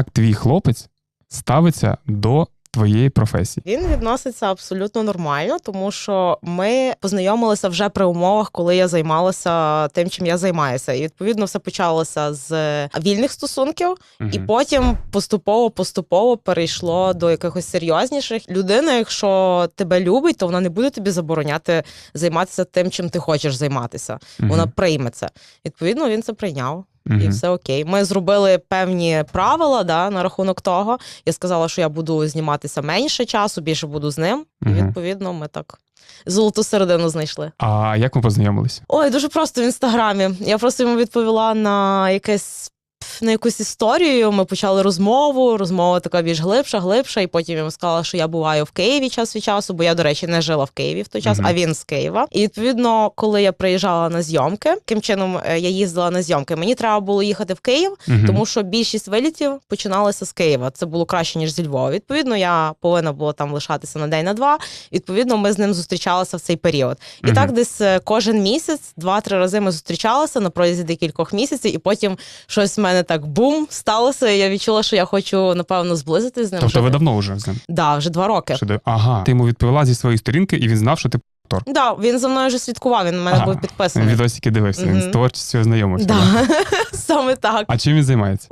Як твій хлопець ставиться до твоєї професії? Він відноситься абсолютно нормально, тому що ми познайомилися вже при умовах, коли я займалася тим, чим я займаюся. І відповідно все почалося з вільних стосунків, і потім поступово поступово перейшло до якихось серйозніших. Людина, якщо тебе любить, то вона не буде тобі забороняти займатися тим, чим ти хочеш займатися. Мгм. Вона прийме це. Відповідно, він це прийняв. І все окей. Ми зробили певні правила да, на рахунок того. Я сказала, що я буду зніматися менше часу, більше буду з ним. І відповідно ми так золоту середину знайшли. А як ми познайомились? Ой, дуже просто в інстаграмі. Я просто йому відповіла на якесь. На якусь історію ми почали розмову. Розмова така більш глибша, глибша. І потім я йому сказала, що я буваю в Києві час від часу, бо я, до речі, не жила в Києві в той час, Мгм. а він з Києва. І відповідно, коли я приїжджала на зйомки, яким чином е, я їздила на зйомки, мені треба було їхати в Київ, Мгм. тому що більшість вилітів починалися з Києва. Це було краще ніж зі Львова. Відповідно, я повинна була там лишатися на день на два. Відповідно, ми з ним зустрічалися в цей період. І Мгм. так, десь е, кожен місяць, два-три рази ми зустрічалися на протязі декількох місяців, і потім щось в мене так бум сталося. І я відчула, що я хочу напевно зблизитись з ним. Тобто ви давно вже з ним? да, вже два роки. Ти- Ага. Ти йому відповіла зі своєї сторінки, і він знав, що ти актор. Да, він за мною вже слідкував. Він на мене Ага. був Він підписаний. відосики дивився, він Мгм. з творчістю знайомився. Да. Саме так. А чим він займається?